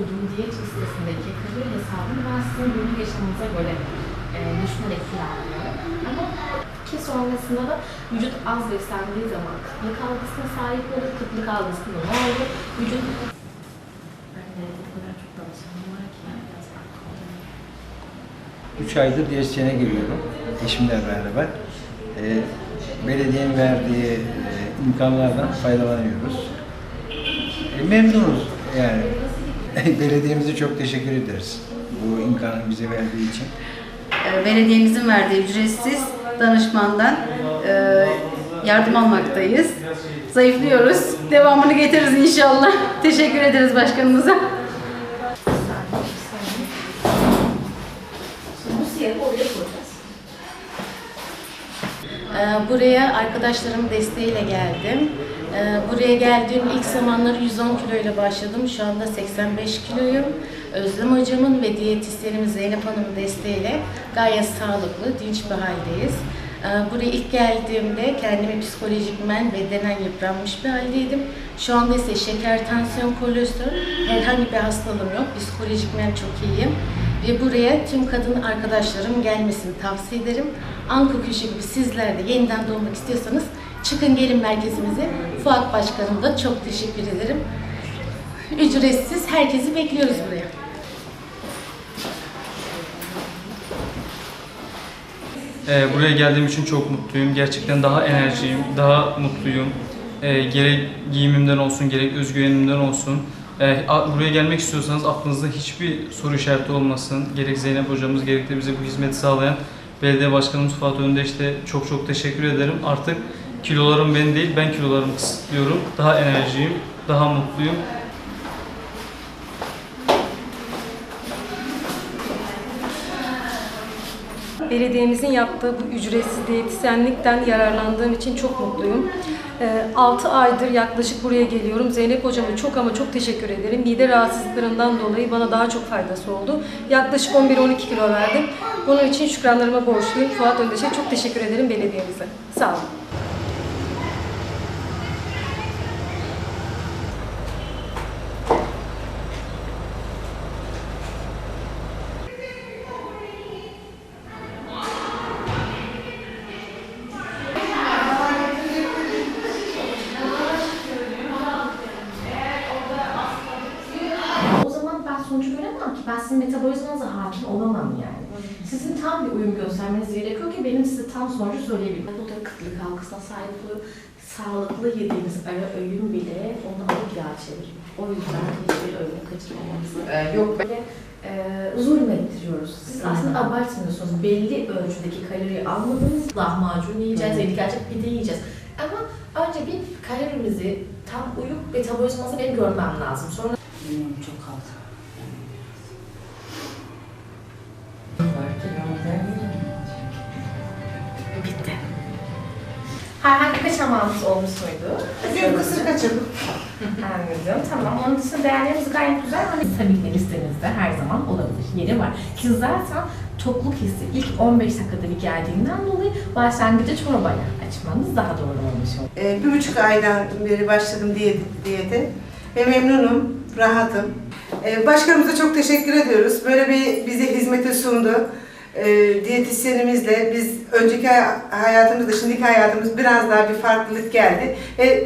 olduğum diyet listesindeki kalori hesabını ben sizin günlük yaşamınıza göre e, düşünerek planlıyorum. Ama ki sonrasında da vücut az beslendiği zaman kıtlık algısına sahip olur. Kıtlık algısında ne olur? Vücut... 3 aydır diyetisyene giriyorum. Eşimle beraber. Ee, belediyenin verdiği e, imkanlardan faydalanıyoruz. E, memnunuz yani. Belediyemize çok teşekkür ederiz. Bu imkanı bize verdiği için. E, belediyemizin verdiği ücretsiz danışmandan e, yardım almaktayız. Zayıflıyoruz. Devamını getiririz inşallah. Teşekkür ederiz başkanımıza. Ee, Buraya arkadaşlarımın desteğiyle geldim. Ee, Buraya geldiğim ilk zamanları 110 kilo ile başladım. Şu anda 85 kiloyum. Özlem hocamın ve diyetisyenimiz Zeynep Hanım'ın desteğiyle gayet sağlıklı, dinç bir haldeyiz. Ee, Buraya ilk geldiğimde kendimi psikolojikmen, bedenen yıpranmış bir haldeydim. Şu anda ise şeker, tansiyon, kolesterol herhangi bir hastalığım yok. Psikolojikmen çok iyiyim. Ve buraya tüm kadın arkadaşlarım gelmesini tavsiye ederim. Anka Köşe gibi sizler de yeniden doğmak istiyorsanız çıkın gelin merkezimize. Fuat Başkanım da çok teşekkür ederim. Ücretsiz herkesi bekliyoruz buraya. Ee, buraya geldiğim için çok mutluyum. Gerçekten daha enerjiyim, daha mutluyum. Ee, gerek giyimimden olsun, gerek özgüvenimden olsun. Ee, buraya gelmek istiyorsanız aklınızda hiçbir soru işareti olmasın. Gerek Zeynep hocamız, gerek de bize bu hizmeti sağlayan belediye başkanımız Fuat Öndeş'te çok çok teşekkür ederim. Artık kilolarım ben değil, ben kilolarımı kısıtlıyorum. Daha enerjiyim, daha mutluyum. Belediyemizin yaptığı bu ücretsiz diyetisyenlikten yararlandığım için çok mutluyum. 6 aydır yaklaşık buraya geliyorum. Zeynep hocama çok ama çok teşekkür ederim. Mide rahatsızlıklarından dolayı bana daha çok faydası oldu. Yaklaşık 11-12 kilo verdim. Bunun için şükranlarıma borçluyum. Fuat Öndeş'e çok teşekkür ederim belediyemize. Sağ olun. Ben sizin metabolizmanıza hakim olamam yani. Sizin tam bir uyum göstermeniz gerekiyor ki benim size tam sonucu söyleyebilmem. Bu da kıtlık algısına sahip oluyor. Sağlıklı yediğiniz ara öğün bile onu alıp yağ çevirir. O yüzden hiçbir öğünü kaçırmamanızı Ee, yok böyle e, zulmettiriyoruz. Siz aslında abartmıyorsunuz. Belli ölçüdeki kaloriyi almadığınız lahmacun yiyeceğiz, eli gerçek pide yiyeceğiz. Ama önce bir kalorimizi tam uyup metabolizması benim görmem lazım. Sonra bilmiyorum çok kaldı. Herhangi bir kaçamağınız olmuş muydu? Dün kısır kaçırdım. Anladım. Tamam. Onun dışında değerlerimiz gayet güzel. Hani tabii ki listenizde her zaman olabilir. Yeri var. Ki zaten tokluk hissi ilk 15 dakikada bir geldiğinden dolayı başlangıcı çorbayla açmanız daha doğru olmuş olur. Ee, bir buçuk aydan beri başladım diyet, diyete ve memnunum, rahatım. Ee, başkanımıza çok teşekkür ediyoruz. Böyle bir bize hizmeti sundu. Ee, diyetisyenimizle biz önceki hay- hayatımızda şimdiki hayatımız biraz daha bir farklılık geldi. Ve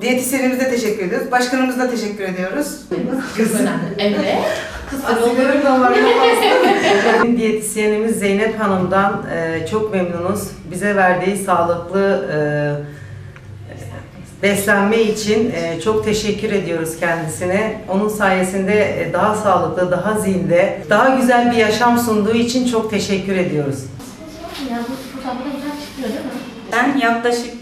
diyetisyenimize teşekkür ediyoruz. Başkanımıza teşekkür ediyoruz. Kız önemli. Evet. Kız Asilerim damarına. Diyetisyenimiz Zeynep Hanım'dan e, çok memnunuz. Bize verdiği sağlıklı e, beslenme için e, çok teşekkür ediyoruz kendisine. Onun sayesinde e, daha sağlıklı, daha zinde, daha güzel bir yaşam sunduğu için çok teşekkür ediyoruz. Ben yaklaşık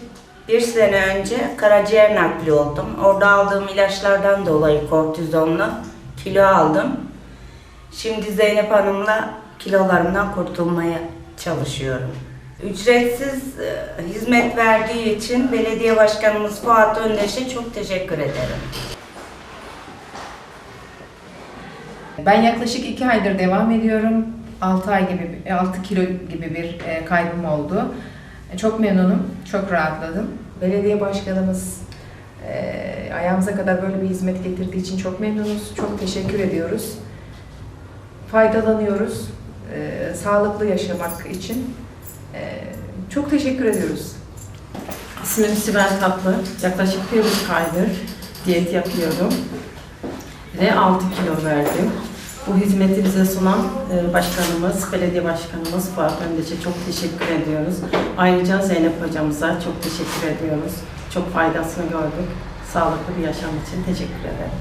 bir sene önce karaciğer nakli oldum. Orada aldığım ilaçlardan dolayı kortizonla kilo aldım. Şimdi Zeynep Hanım'la kilolarımdan kurtulmaya çalışıyorum. Ücretsiz e, hizmet verdiği için belediye başkanımız Fuat Öndeş'e çok teşekkür ederim. Ben yaklaşık iki aydır devam ediyorum. 6 ay gibi, 6 kilo gibi bir e, kaybım oldu. E, Çok memnunum, çok rahatladım. Belediye başkanımız e, ayağımıza kadar böyle bir hizmet getirdiği için çok memnunuz. Çok teşekkür ediyoruz. Faydalanıyoruz. E, sağlıklı yaşamak için. E, çok teşekkür ediyoruz. İsmim Sibel Tatlı. Yaklaşık bir buçuk aydır diyet yapıyorum. Ve 6 kilo verdim. Bu hizmeti bize sunan e, başkanımız, belediye başkanımız Fuat Öndeç'e çok teşekkür ediyoruz. Ayrıca Zeynep hocamıza çok teşekkür ediyoruz. Çok faydasını gördük. Sağlıklı bir yaşam için teşekkür ederim.